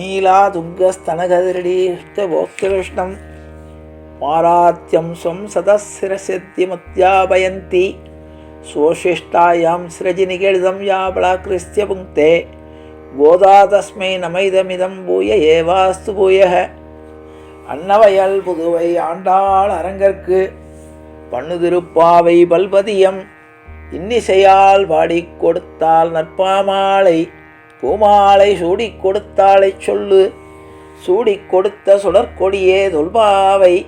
நீலா துர்கஸ்தனகதிரீஷ்ட போக்கிருஷ்ணம் பாராத்யம் ஸ்வம் சதசிரசித்தியமுத்தியாபயந்தி சோஷிஷ்டாயாம் சிரஜி நிகழிதம் யாபலாக்கிறிஸ்திய புங்கே. கோதா தஸ்மை நமைதமிதம் பூய ஏவாஸ்து பூயக. அன்னவயல் புதுவை ஆண்டாள் அரங்கற்கு. பண்ணுதிருப்பாவை பல்பதியம். இன்னிசையால் பாடிக் கொடுத்தால் நற்பாமாலை. பூமாலை சூடிக் கொடுத்தாளை சொல்லு. சூடிக் கொடுத்த சுடற்கொடியே தொல்பாவை.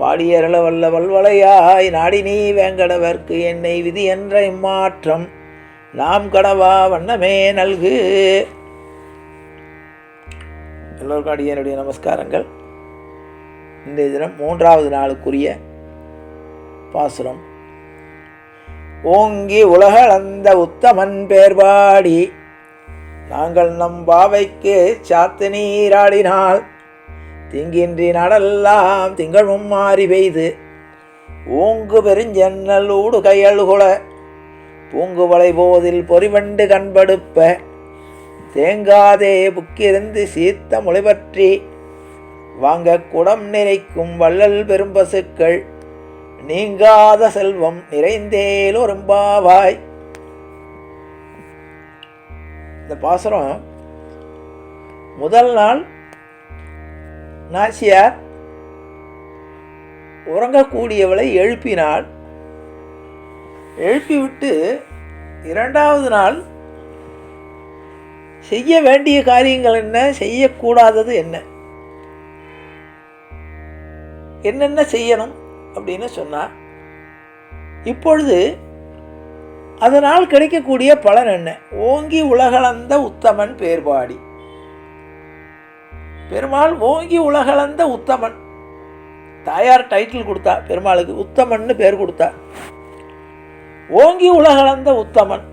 பாடியரள வல்ல வல்வளையாய் நாடினி வேங்கடவர்க்கு என்னை விதி என்ற இம்மாற்றம். நாம் கடவா வண்ணமே நல்கு. எல்லோருக்கும் அடியனுடைய நமஸ்காரங்கள். இந்த தினம் மூன்றாவது நாளுக்குரிய பாசுரம். ஓங்கி உலகளந்த உத்தமன் பேர்பாடி. நாங்கள் நம் பாவைக்கு சாத்து நீராடினால் திங்கின்றி நடெல்லாம் திங்களும் மாறி பெய்து ஊங்கு பெருஞ்சன்னல் ஊடு கையழுகுல பூங்கு வளை போதில் பொறிவண்டு கண்படுப்ப தேங்காதே புக்கிருந்து சீத்த மொழிபற்றி வாங்க குடம் நிறைக்கும் வள்ளல் பெரும்பசுக்கள் நீங்காத செல்வம் நிறைந்தேலொரும்பாவாய் இந்த பாசுரம் முதல் நாள் நாசியார் உறங்கக்கூடியவளை எழுப்பினாள். எழுப்பிவிட்டு இரண்டாவது நாள் செய்ய வேண்டிய காரியங்கள் என்ன? செய்யக்கூடாதது என்ன? என்னென்ன செய்யணும்? அப்படின்னு சொன்னார். இப்பொழுது அதனால் கிடைக்கக்கூடிய பலன் என்ன? ஓங்கி உலகளந்த உத்தமன் பேர்பாடி. பெருமாள் ஓங்கி உலகளந்த உத்தமன். தாயார் டைட்டில் கொடுத்தா பெருமாளுக்கு உத்தமன்னு பேர் கொடுத்தா. ஓங்கி உலகளந்த உத்தமன்.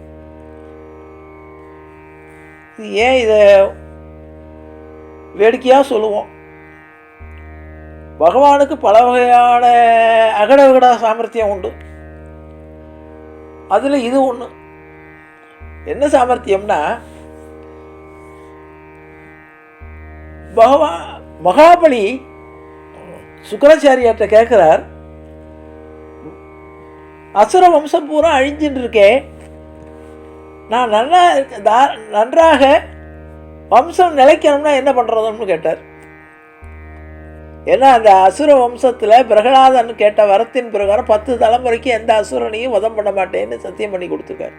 இது ஏன் இதை வேடிக்கையாக சொல்லுவோம்? பகவானுக்கு பல வகையான அகட விகட சாமர்த்தியம் உண்டு. அதில் இது ஒன்று என்ன சாமர்த்தியம்னா பகவான் மகாபலி சுக்கராச்சாரியார்கிட்ட கேட்குறார் அசுர வம்சம் பூரா அழிஞ்சுட்டு இருக்கேன் நான் நல்லா நன்றாக வம்சம் நிலைக்கணும்னா என்ன பண்ணுறதுன்னு கேட்டார். ஏன்னா அந்த அசுர வம்சத்தில் பிரகலாதன் கேட்ட வரத்தின் பிரகாரம் பத்து தலைமுறைக்கு எந்த அசுரனையும் உதம் பண்ண மாட்டேன்னு சத்தியம் பண்ணி கொடுத்துருக்கார்.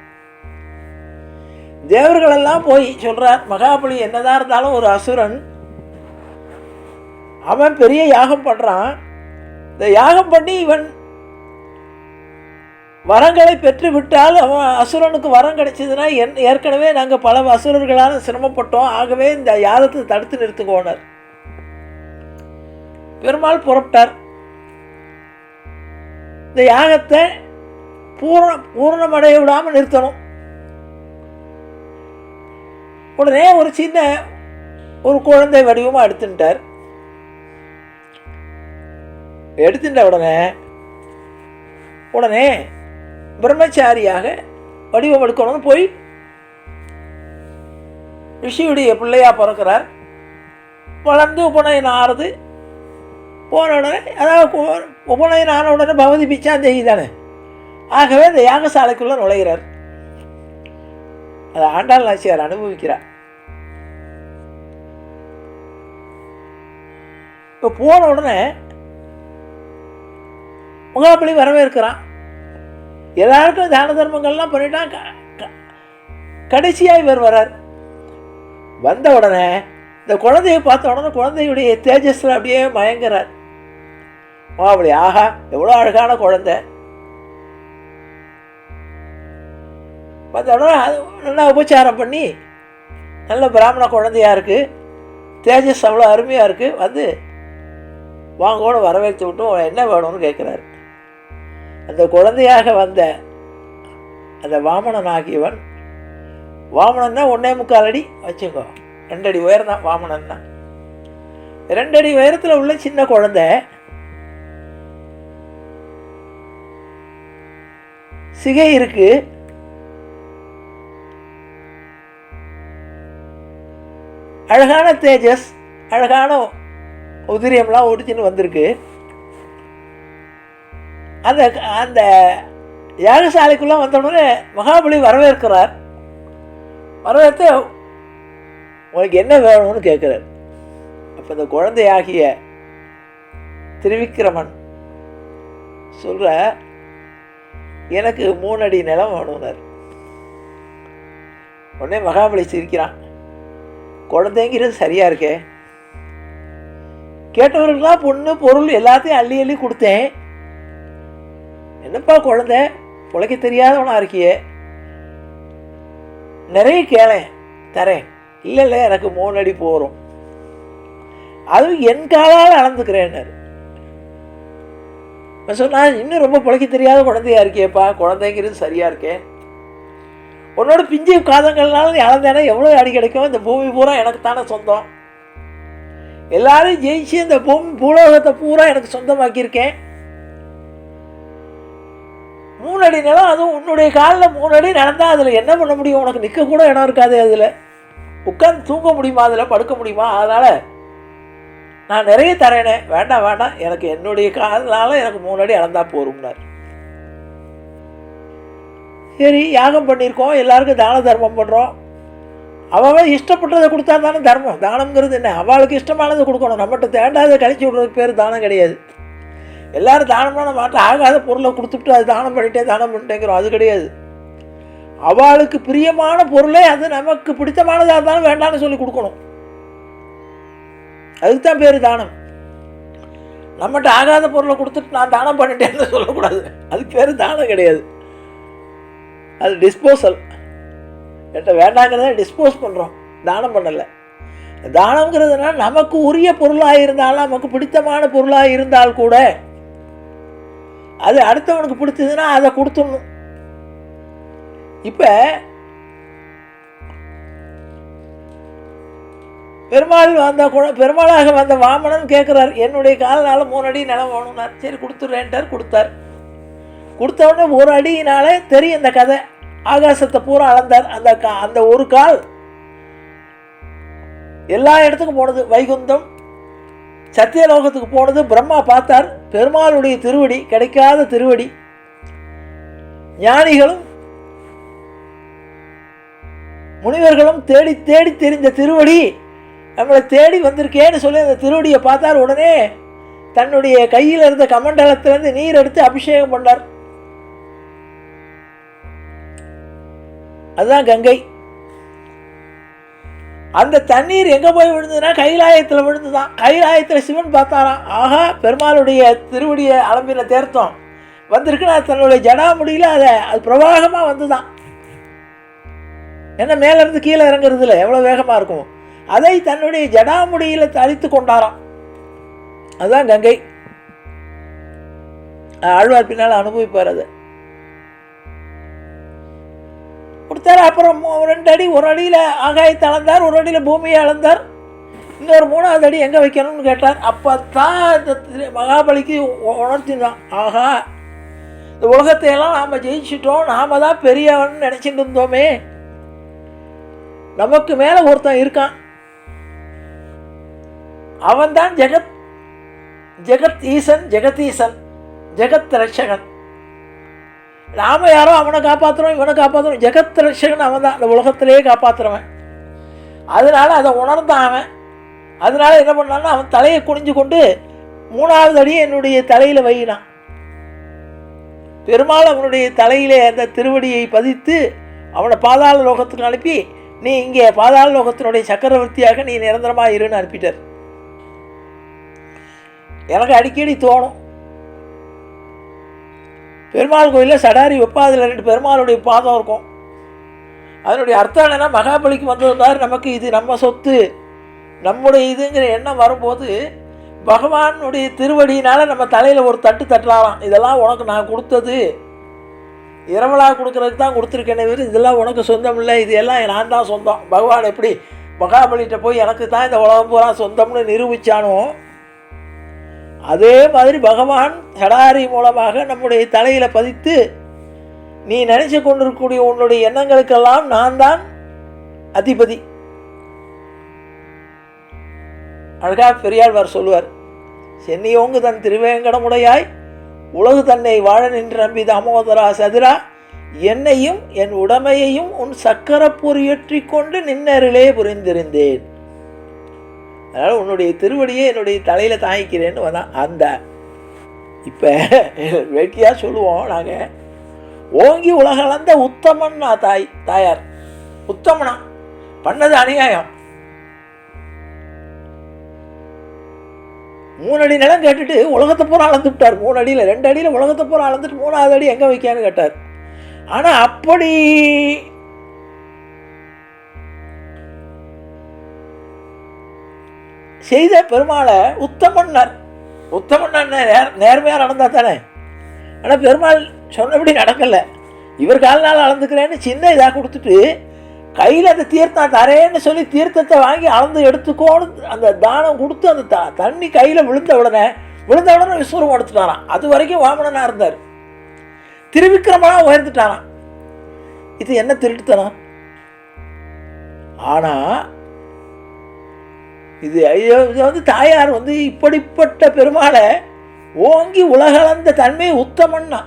தேவர்களெல்லாம் போய் சொல்கிறார் மகாபலி என்னதான் இருந்தாலும் ஒரு அசுரன் அவன் பெரிய யாகம் பண்ணுறான் இந்த யாகம் பண்ணி இவன் வரங்களை பெற்று விட்டால் அவன் அசுரனுக்கு வரம் கிடைச்சதுன்னா என் ஏற்கனவே நாங்கள் பல அசுரர்களால் சிரமப்பட்டோம். ஆகவே இந்த யாகத்தை தடுத்து நிறுத்துக்கோனர் பெருமாள் புறப்பட்டார். இந்த யாகத்தை பூர்ண பூர்ணமடைய விடாமல் நிறுத்தணும். உடனே ஒரு சின்ன ஒரு குழந்தை வடிவமாக எடுத்துட்டார். எடுத்துட்ட உடனே உடனே பிரம்மச்சாரியாக வடிவம் எடுக்கணும்னு போய் ரிஷியுடைய பிள்ளையாக பிறக்கிறார். வளர்ந்து உபநயனம் ஆறுது போன உடனே அதாவது உபநயன் ஆன உடனே பகவதி பிச்சாந்தேகி தானே? ஆகவே இந்த யாகசாலைக்குள்ளே நுழைகிறார். அதை ஆண்டாள் நாச்சியார் அனுபவிக்கிறார். இப்போ போன உடனே முகாபலி வரவேற்கிறான். எல்லாருக்கும் தான தர்மங்கள்லாம் பண்ணிட்டான் க- கடைசியாக இவர் வரார். வந்த உடனே இந்த குழந்தையை பார்த்த உடனே குழந்தையுடைய தேஜஸில் அப்படியே மயங்குறார். முகாபலி ஆஹா எவ்வளோ அழகான குழந்தை. வந்த அது நல்லா உபச்சாரம் பண்ணி நல்ல பிராமண குழந்தையாக இருக்குது தேஜஸ் அவ்வளோ அருமையாக இருக்குது வந்து வாங்கோடு வரவேற்று விட்டு என்ன வேணும்னு கேட்குறாரு. அந்த குழந்தையாக வந்த அந்த வாமனன் ஆகியவன் வாமனன்னா ஒன்னே முக்கால் அடி வச்சுக்கோ. ரெண்டடி உயரம் தான் வாமனன்னா ரெண்டடி உயரத்தில் உள்ள சின்ன குழந்தை சிகை இருக்கு. அழகான தேஜஸ் அழகான உதிரியம்லாம் ஒடிச்சின்னு வந்திருக்கு. அந்த அந்த யாகசாலைக்குள்ளே வந்தவுடனே மகாபலி வரவேற்கிறார். வரவேற்று உனக்கு என்ன வேணும்னு கேட்குறார். அப்போ இந்த குழந்தையாகிய திருவிக்கிரமன் சொல்கிற எனக்கு மூணு அடி நிலம் வேணும்னார் உடனே மகாபலி சிரிக்கிறான். குழந்தைங்கிறது சரியாக இருக்கே? கேட்டவர்களுக்கெல்லாம் பொண்ணு பொருள் எல்லாத்தையும் அள்ளி அள்ளி கொடுத்தேன். என்னப்பா குழந்தை? பிழைக்க தெரியாதவனாக இருக்கியே? நிறைய கேளேன் தரேன். இல்லை இல்லை எனக்கு மூணு அடி போகிறோம் அதுவும் என் காலால் அளந்துக்கிறேன்னாரு. நான் சொன்னால் இன்னும் ரொம்ப பிழைக்க தெரியாத குழந்தையா இருக்கேப்பா குழந்தைங்கிறது சரியாக இருக்கேன் உன்னோட பிஞ்சு காதங்கள்னால நீ அளந்தேனா எவ்வளோ அடி கிடைக்கும்? இந்த பூமி பூரா எனக்கு தானே சொந்தம். எல்லாரும் ஜெயிச்சு இந்த பூமி பூலோகத்தை பூரா எனக்கு சொந்தமாக்கியிருக்கேன். மூணடி நிலம் அதுவும் உன்னுடைய காலில் மூணடி நடந்தால் அதில் என்ன பண்ண முடியும்? உனக்கு நிற்க கூட இடம் இருக்காது அதில். உட்காந்து தூங்க முடியுமா? அதில் படுக்க முடியுமா? அதனால் நான் நிறைய தரேனே வேண்டாம் வேண்டாம் எனக்கு என்னுடைய காதலால் எனக்கு மூணு அடி அளந்தா போரும்னார். சரி யாகம் பண்ணியிருக்கோம் எல்லாருக்கும் தான தர்மம் பண்ணுறோம் அவள் இஷ்டப்பட்டதை கொடுத்தா தானே தர்மம். தானம்ங்கிறது என்ன? அவளுக்கு இஷ்டமானதை கொடுக்கணும். நம்மகிட்ட தேண்டாத கழிச்சு விடுறதுக்கு பேர் தானம் கிடையாது. எல்லாரும் தானமான மாற்ற ஆகாத பொருளை கொடுத்துட்டு அது தானம் பண்ணிட்டே தானம் பண்ணிட்டேங்கிறோம். அது கிடையாது. அவளுக்கு பிரியமான பொருளே அது நமக்கு பிடித்தமானதாக இருந்தாலும் வேண்டாம்னு சொல்லி கொடுக்கணும். அதுக்கு தான் பேர் தானம். நம்மகிட்ட ஆகாத பொருளை கொடுத்துட்டு நான் தானம் பண்ணிட்டேன்னு சொல்லக்கூடாது. அதுக்கு பேர் தானம் கிடையாது. அது டிஸ்போசல் என்கிட்ட வேண்டாங்கிறத டிஸ்போஸ் பண்ணுறோம் தானம் பண்ணலை. தானங்கிறதுனா நமக்கு உரிய பொருளாக இருந்தாலும் நமக்கு பிடித்தமான பொருளாக இருந்தால் கூட அது அடுத்தவனுக்கு பிடிச்சதுன்னா அதை கொடுத்துடணும். இப்போ பெருமாள் வந்த குழ பெருமாளாக வந்த வாமனன் கேட்குறார் என்னுடைய காலனால் மூணு அடி நிலம் வேணும்னார் சரி கொடுத்துட்றேன்ட்டார் கொடுத்தார். கொடுத்த உடனே ஒரு அடியினாலே தெரியும் இந்த கதை. ஆகாசத்தை பூரா அளந்தார். அந்த கா அந்த ஒரு கால் எல்லா இடத்துக்கும் போனது. வைகுந்தம் சத்தியலோகத்துக்கு போனது. பிரம்மா பார்த்தார். பெருமாளுடைய திருவடி கிடைக்காத திருவடி. ஞானிகளும் முனிவர்களும் தேடி தேடி தெரிந்த திருவடி நம்மளை தேடி வந்திருக்கேன்னு சொல்லி அந்த திருவடியை பார்த்தார். உடனே தன்னுடைய கையில் இருந்த கமண்டலத்திலேருந்து நீர் எடுத்து அபிஷேகம் பண்ணார். அதுதான் கங்கை. அந்த தண்ணீர் எங்கே போய் விழுந்ததுன்னா கைலாயத்தில் விழுந்துதான். கைலாயத்தில் சிவன் பார்த்தாராம். ஆகா பெருமாளுடைய திருவடியை அலம்பின தேர்த்தம். வந்திருக்குன்னா தன்னுடைய ஜடாமுடியில் அதை அது பிரவாகமாக வந்துதான். என்ன மேலேருந்து கீழே இறங்குறதுல எவ்வளோ வேகமாக இருக்கும்? அதை தன்னுடைய ஜடாமுடியில் தளித்து கொண்டாராம். அதுதான் கங்கை. ஆழ்வார் பின்னால் அனுபவிப்பார் அது. கொடுத்தாரு. அப்புறம் ரெண்டு அடி ஒரு அடியில் ஆகாயத்தை அளந்தார் ஒரு அடியில் பூமியை அளந்தார். இன்னொரு மூணாவது அடி எங்கே வைக்கணும்னு கேட்டார். அப்போ தான் இந்த மகாபலிக்கு உ- உணர்த்தினான் ஆஹா இந்த உலகத்தையெல்லாம் நாம் ஜெயிச்சிட்டோம். நாம் தான் பெரியவன் நினச்சிட்டு இருந்தோமே. நமக்கு மேலே ஒருத்தன் இருக்கான். அவன்தான் ஜெகத் ஜெகத் ஈசன் ஜெகதீசன் ஜெகத் ரட்சகன். நாம யாரோ அவனை காப்பாற்றுறோம் இவனை காப்பாற்றுறோம் ஜெகத் ரட்சகன் அவன் தான் இந்த உலகத்திலேயே காப்பாற்றுறவன் அதனால் அதை உணர்ந்தான் அவன். அதனால் என்ன பண்ணான்னா அவன் தலையை குனிஞ்சு கொண்டு மூணாவது அடியை என்னுடைய தலையில் வையினான். பெருமாள் அவனுடைய தலையிலே அந்த திருவடியை பதித்து அவனை பாதாள லோகத்துக்கு அனுப்பி நீ இங்கே பாதாள லோகத்தினுடைய சக்கரவர்த்தியாக நீ நிரந்தரமாக இருன்னு அனுப்பிட்டார். எனக்கு அடிக்கடி தோணும். பெருமாள் கோயிலில் சடாரி வெப்பாதில் ரெண்டு பெருமாளுடைய பாதம் இருக்கும். அதனுடைய அர்த்தம் என்னன்னா மகாபலிக்கு வந்திருந்தார் நமக்கு இது நம்ம சொத்து. நம்முடைய இதுங்கிற எண்ணம் வரும்போது பகவானுடைய திருவடியினால் நம்ம தலையில் ஒரு தட்டு தட்டலாம் இதெல்லாம் உனக்கு நான் கொடுத்தது. இரவலாக கொடுக்கறதுக்கு தான் கொடுத்துருக்கேனே தவிர இதெல்லாம் உனக்கு சொந்தம் இல்லை. இது எல்லாம் நான் தான் சொந்தம். பகவான் எப்படி மகாபலிகிட்ட போய் எனக்கு தான் இந்த உலகம் பூரா சொந்தம்னு நிரூபித்தானோ அதே மாதிரி பகவான் சடாரி மூலமாக நம்முடைய தலையில் பதித்து நீ நினச்சி கொண்டிருக்கக்கூடிய உன்னுடைய எண்ணங்களுக்கெல்லாம் நான் தான் அதிபதி. அழகா பெரியாழ்வார் சொல்லுவார் சென்னியோங்கு தன் திருவேங்கடமுடையாய் உலகு தன்னை வாழ நின்று நம்பி தாமோதரா சதுரா என்னையும் என் உடமையையும் உன் சக்கரப்பொறியற்றி கொண்டு நின்னருளே புரிந்திருந்தேன். அதனால் உன்னுடைய திருவடியே என்னுடைய தலையில் தாங்கிக்கிறேன்னு வந்தான். அந்த இப்போ வேட்டியாக சொல்லுவோம் நாங்கள் ஓங்கி உலகளந்த உத்தமன் தாய் தாயார். உத்தமனா? பண்ணது அநியாயம். மூணு அடி நிலம் கேட்டுட்டு உலகத்தை பூரா அளந்து விட்டார் மூணு அடியில் ரெண்டு அடியில் உலகத்தை பூரா அளந்துட்டு மூணாவது அடி எங்கே வைக்கான்னு கேட்டார். ஆனால் அப்படி செய்த பெருமாளை உத்தமன்னார். உத்தமன்னார் நேர் நேர்மையாக நடந்தா தானே? ஆனால் பெருமாள் சொன்னபடி நடக்கலை. இவர் கால்நாள் அளந்துக்கிறேன்னு சின்ன இதாக கொடுத்துட்டு கையில் அந்த தீர்த்தம் தரேன்னு சொல்லி தீர்த்தத்தை வாங்கி அளந்து எடுத்துக்கோன்னு அந்த தானம் கொடுத்து அந்த த தண்ணி கையில் விழுந்த உடனே விழுந்த உடனே விஸ்வரம் எடுத்துட்டாராம். அது வரைக்கும் வாமனனாக இருந்தார். திருவிக்கிரமனாக உயர்ந்துட்டாராம். இது என்ன திருட்டுத்தனம்? ஆனால் இது ஐயோ இது வந்து தாயார் வந்து இப்படிப்பட்ட பெருமாளை ஓங்கி உலகளந்த தன்மை உத்தமன்னா.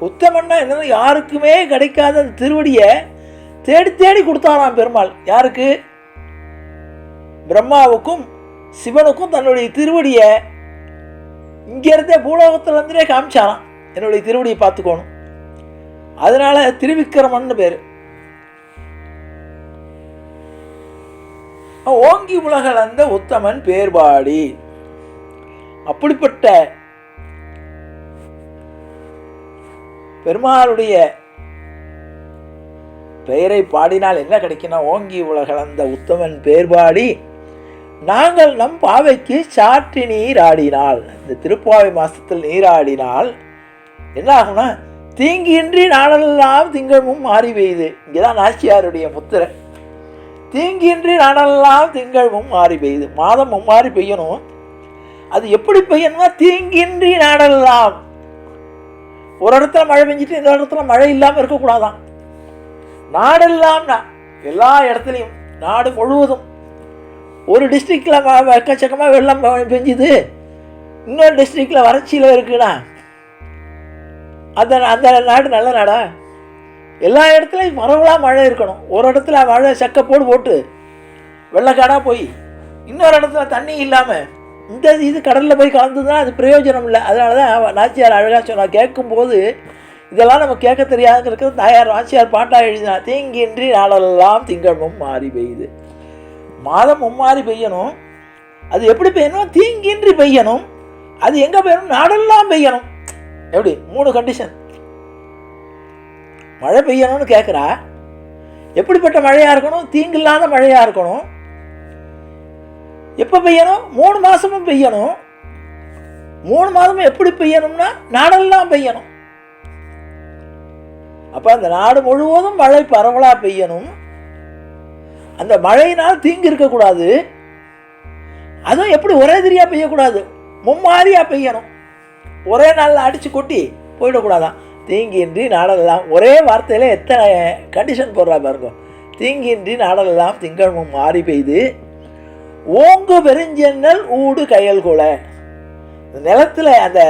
உத்தமன்னா என்னன்னா யாருக்குமே கிடைக்காத அந்த திருவடியை தேடி தேடி கொடுத்தாராம் பெருமாள். யாருக்கு? பிரம்மாவுக்கும் சிவனுக்கும் தன்னுடைய திருவடியை இங்கேருந்தே பூலோகத்துலேருந்தே காமிச்சாராம். என்னுடைய திருவடியை பார்த்துக்கோணும். அதனால திருவிக்கிரமன்னு பேர். ஓங்கி உலகளந்த உத்தமன் பேர்பாடி. அப்படிப்பட்ட பெருமாளுடைய பெயரை பாடினால் என்ன கிடைக்குன்னா ஓங்கி உலகளந்த உத்தமன் பேர்பாடி நாங்கள் நம் பாவைக்கு சாற்றி நீராடினால் இந்த திருப்பாவை மாசத்தில் நீராடினால் என்ன ஆகும்னா தீங்கின்றி நாடெல்லாம் திங்கமும் மாறி பெய்யுது இங்கேதான் நாச்சியாருடைய முத்திரை தீங்கின்றி நாடெல்லாம் திங்கள் மாறி பெய்யுது மாதம் மும்மாறி பெய்யணும். அது எப்படி பெய்யணுமா தீங்கின்றி நாடெல்லாம் ஒரு இடத்துல மழை பெஞ்சிட்டு இந்த இடத்துல மழை இல்லாமல் இருக்கக்கூடாதான். நாடெல்லாம்னா எல்லா இடத்துலையும் நாடு முழுவதும் ஒரு டிஸ்ட்ரிக்டில் எக்கச்சக்கமாக வெள்ளம் பெஞ்சுது. இன்னொரு டிஸ்ட்ரிக்டில் வறட்சியில் இருக்குன்னா அந்த அந்த நாடு நல்ல நாடா? எல்லா இடத்துலையும் பரவலாக மழை இருக்கணும். ஒரு இடத்துல மழை செக்கப்போடு போட்டு வெள்ளக்காடாக போய் இன்னொரு இடத்துல தண்ணி இல்லாமல் இந்த இது கடலில் போய் கலந்துதான் அது பிரயோஜனம் இல்லை. அதனால தான் நாச்சியார் அழகாக சொன்னா கேட்கும்போது இதெல்லாம் நம்ம கேட்க தெரியாதுங்கிறது தாயார் நாச்சியார் பாட்டாக எழுதினா தீங்கின்றி நாளெல்லாம் திங்கழமும் மாறி பெய்யுது. மாதம் மும்மாறி பெய்யணும். அது எப்படி பெய்யணும்? தீங்கின்றி பெய்யணும். அது எங்கே பெய்யணும்? நாடெல்லாம் பெய்யணும். எப்படி? மூணு கண்டிஷன் மழை பெய்யணும்னு கேட்குறா எப்படிப்பட்ட மழையாக இருக்கணும்? தீங்கில்லாத மழையாக இருக்கணும்? எப்போ பெய்யணும்? மூணு மாதமும் பெய்யணும். மூணு மாதமும் எப்படி பெய்யணும்னா நாடெல்லாம் பெய்யணும். அப்போ அந்த நாடு முழுவதும் மழை பரவலாக பெய்யணும். அந்த மழையினால் தீங்கு இருக்கக்கூடாது. அதுவும் எப்படி ஒரே தெரியா பெய்யக்கூடாது. மும்மாரியாக பெய்யணும். ஒரே நாளில் அடித்து கொட்டி போயிடக்கூடாதான். தீங்கின்றி நாடலாம் ஒரே வார்த்தையில் எத்தனை கண்டிஷன் போடுறா பாருங்க. தீங்கின்றி நாடலாம் திங்கமும் மாறி பெய்து ஓங்கு பெருஞ்சென்னல் ஊடு கையல் கொலை நிலத்தில் அந்த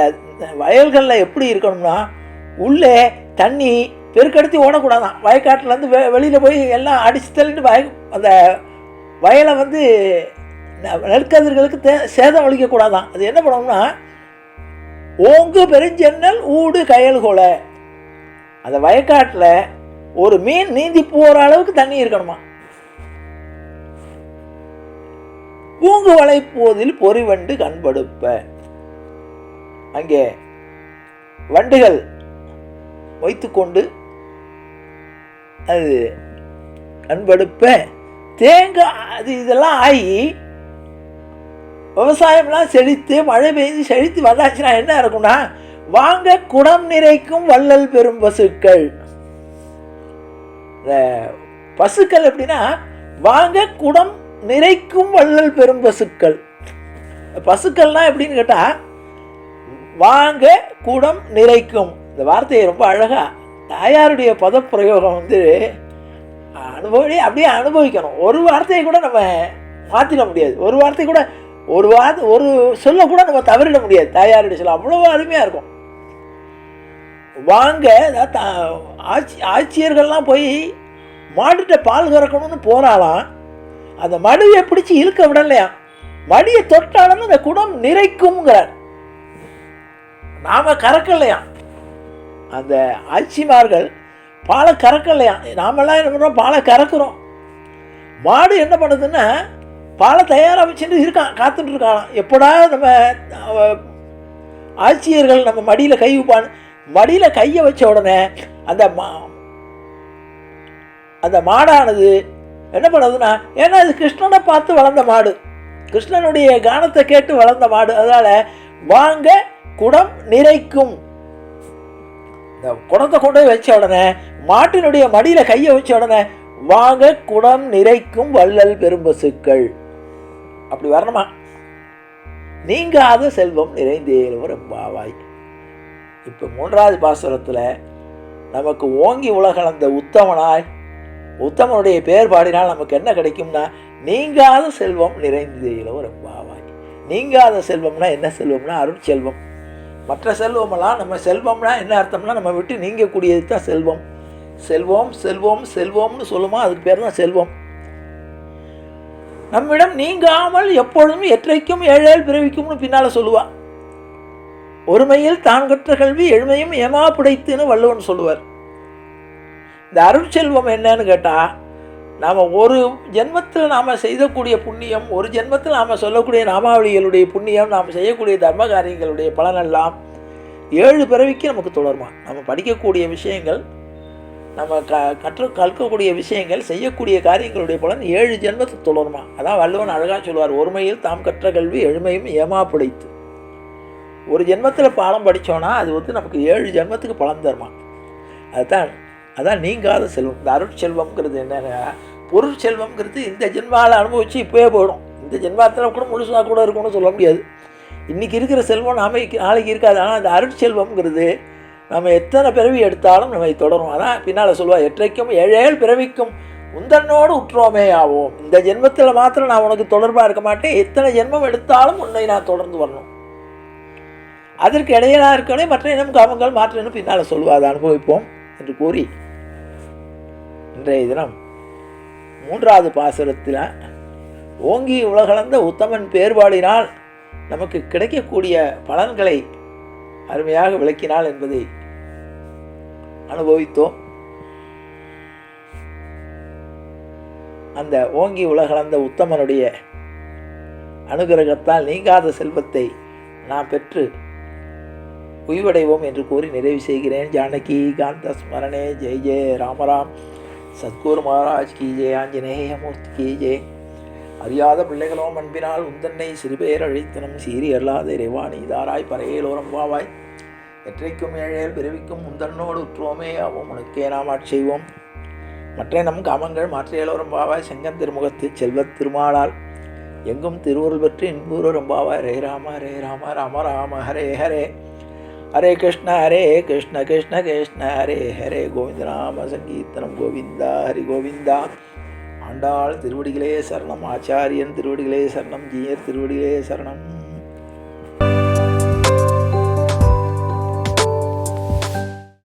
வயல்களில் எப்படி இருக்கணும்னா உள்ளே தண்ணி பெருக்கெடுத்து ஓடக்கூடாதான். வயக்காட்டிலேருந்து வெ வெளியில் போய் எல்லாம் அடித்து தள்ளிட்டு வய அந்த வயலை வந்து நெற்கதிர்களுக்கு தே சேதம் அளிக்கக்கூடாதான். அது என்ன பண்ணணும்னா ஓங்கு பெருஞ்சென்னல் ஊடு கயல் கொலை அந்த வயக்காட்டில் ஒரு மீன் நீந்தி போகிற அளவுக்கு தண்ணி இருக்கணுமா? பூங்கு வளைப்போதில் பொறிவண்டு கண்படுப்ப. அங்கே வண்டுகள் வைத்துக்கொண்டு அது கண்படுப்ப. தேங்காய் அது இதெல்லாம் ஆகி விவசாயம்லாம் செழித்து மழை பெய்து செழித்து வந்தாச்சுன்னா என்ன இருக்கும்னா வாங்க குடம் நிறைக்கும் வள்ளல் பெரும் பசுக்கள். இந்த பசுக்கள் எப்படின்னா வாங்க குடம் நிறைக்கும் வள்ளல் பெரும் பசுக்கள். பசுக்கள்லாம் எப்படின்னு கேட்டால் வாங்க குடம் நிறைக்கும். இந்த வார்த்தையை ரொம்ப அழகாக தாயாருடைய பதப்பிரயோகம் வந்து அனுபவி அப்படியே அனுபவிக்கணும். ஒரு வார்த்தையை கூட நம்ம மாற்றிட முடியாது. ஒரு வார்த்தை கூட ஒரு வாத ஒரு சொல்ல கூட நம்ம தவறிட முடியாது. தாயாருடைய சொல்ல அவ்வளோ அருமையாக இருக்கும். வாங்க ஆட்சி ஆட்சியர்கள்லாம் போய் மாடுகிட்ட பால் கறக்கணும்னு போனாலாம் அந்த மடுவை பிடிச்சி இழுக்க விடலையா மடியை தொட்டாலும் அந்த குடம் நிறைக்கும்ங்கிறார். நாம கறக்கலையா அந்த ஆட்சிமார்கள் பாலை கறக்கலையா நாமெல்லாம் என்ன பண்ணுறோம் பாலை கறக்குறோம். மாடு என்ன பண்ணுதுன்னா பாலை தயாராக வச்சுட்டு இருக்கான் காத்துட்டு இருக்கான் எப்படா நம்ம ஆட்சியர்கள் நம்ம மடியில் கை வைப்பான் மடியில் கையை வச்ச உடனே அந்த மா அந்த மாடானது என்ன பண்ணுதுன்னா ஏன்னா அது கிருஷ்ணனை பார்த்து வளர்ந்த மாடு. கிருஷ்ணனுடைய கானத்தை கேட்டு வளர்ந்த மாடு. அதனால் வாங்க குடம் நிறைக்கும். இந்த குடத்தை கொண்டு போய் வச்ச உடனே மாட்டினுடைய மடியில் கையை வச்ச உடனே வாங்க குடம் நிறைக்கும் வள்ளல் பெரும்பசுக்கள். அப்படி வரணுமா? நீங்காத செல்வம் நிறைந்தேலும் ரெம்பாவாய் இப்போ மூன்றாவது பாசுரத்தில் நமக்கு ஓங்கி உலகளந்த உத்தமனாய் உத்தமனுடைய பேர் பாடினால் நமக்கு என்ன கிடைக்கும்னா நீங்காத செல்வம் நிறைந்தேலும் ரெம்பாவாய் நீங்காத செல்வம்னா என்ன செல்வம்னா? அருட்செல்வம். மற்ற செல்வமெல்லாம் நம்ம செல்வம்னா என்ன அர்த்தம்னா நம்ம விட்டு நீங்கக்கூடியது தான் செல்வம். செல்வம் செல்வம் செல்வம்னு சொல்லுமா? அதுக்கு பேர் தான் செல்வம். நம்மிடம் நீங்காமல் எப்பொழுதும் எற்றைக்கும் ஏழேல் பிறவிக்கும்னு பின்னால் சொல்லுவான் ஒருமையில் தான் கற்ற கல்வி எழுமையும் ஏமா புடைத்துன்னு வள்ளுவன் சொல்லுவார். இந்த அருட்செல்வம் என்னன்னு கேட்டால் நாம் ஒரு ஜென்மத்தில் நாம் செய்தக்கூடிய புண்ணியம் ஒரு ஜென்மத்தில் நாம் சொல்லக்கூடிய நாமாவளிகளுடைய புண்ணியம் நாம் செய்யக்கூடிய தர்ம காரியங்களுடைய பலனெல்லாம் ஏழு பிறவிக்கு நமக்கு தொடருமா. நம்ம படிக்கக்கூடிய விஷயங்கள் நம்ம க கற்று கற்கக்கூடிய விஷயங்கள் செய்யக்கூடிய காரியங்களுடைய பலன் ஏழு ஜென்மத்தை தொடருமா அதான் வள்ளுவன் அழகாக சொல்வார் ஒருமையில் தாம் கற்ற கல்வி எழுமையும் ஏமா பிடித்து ஒரு ஜென்மத்தில் பாடம் படித்தோன்னா அது வந்து நமக்கு ஏழு ஜென்மத்துக்கு பலன் தருமா? அதுதான் அதான் நீங்காத செல்வம். இந்த அருட்செல்வம்ங்கிறது என்னன்னா பொருள் செல்வம்ங்கிறது இந்த ஜென்மாவில் அனுபவித்து இப்போயே போயிடும். இந்த ஜென்மத்தில் கூட முழுசாக கூட இருக்கும்னு சொல்ல முடியாது. இன்றைக்கி இருக்கிற செல்வம் நாமைக்கு நாளைக்கு இருக்காது. ஆனால் அந்த அருட்செல்வம்ங்கிறது நம்ம எத்தனை பிறவி எடுத்தாலும் நம்மை தொடரும். அதான் பின்னால் சொல்லுவா எற்றைக்கும் ஏழேழு பிறவிக்கும் உந்தன்னோடு உற்றோமே ஆவோம். இந்த ஜென்மத்தில் மாத்திரம் நான் உனக்கு தொடர்பாக இருக்க மாட்டேன். எத்தனை ஜென்மம் எடுத்தாலும் உன்னை நான் தொடர்ந்து வரணும். அதற்கு இடையிலாக இருக்கவே மற்ற இனம் காமங்கள் மாற்றணும் பின்னால் சொல்லுவா அதை அனுபவிப்போம் என்று கூறி இன்றைய தினம் மூன்றாவது பாசுரத்தில் ஓங்கி உலகளந்த உத்தமன் பேர்பாடினால் நமக்கு கிடைக்கக்கூடிய பலன்களை அருமையாக விளக்கினாள் என்பதை அனுபவித்தோம். அந்த ஓங்கி உலகளந்த உத்தமனுடைய அனுகிரகத்தால் நீங்காத செல்வத்தை நாம் பெற்று உய்வடைவோம் என்று கூறி நிறைவு செய்கிறேன். ஜானகி காந்த ஸ்மரணே. ஜெய் ஜெய. ராமராம். சத்குரு மகாராஜ் கி ஜெய். ஆஞ்சநேய மூர்த்தி கி ஜெய். அறியாத பிள்ளைகளோ அன்பினால் உந்தன்னை சிறுபேர் அழைத்தனம் சீறி அல்லாத இறைவாணி தாராய் பறையலோரம் வாவாய். எற்றைக்கும் ஏழையர் பிறவிக்கும் உந்தன்னோடு உற்றுவோமே ஆவோம் உனக்கே நாம் ஆட்செய்வோம் மற்ற நம் காமங்கள் மாற்றியலோரம் பாவாய் செங்கன் திருமுகத்து செல்வத் திருமாலால். எங்கும் திருவுருள் பெற்று இன்பூரம் பாவாய் ரே ராம ரே ராம ராம ராம ஹரே ஹரே. ஹரே கிருஷ்ண ஹரே கிருஷ்ண கிருஷ்ண கிருஷ்ண ஹரே ஹரே. கோவிந்த ராம சங்கீர்த்தனம் கோவிந்தா ஹரி கோவிந்தா. ஆண்டாள் திருவடிகளே சரணம் ஆச்சாரியன் திருவடிகளே சரணம் ஜீயர் திருவடிகளே சரணம்.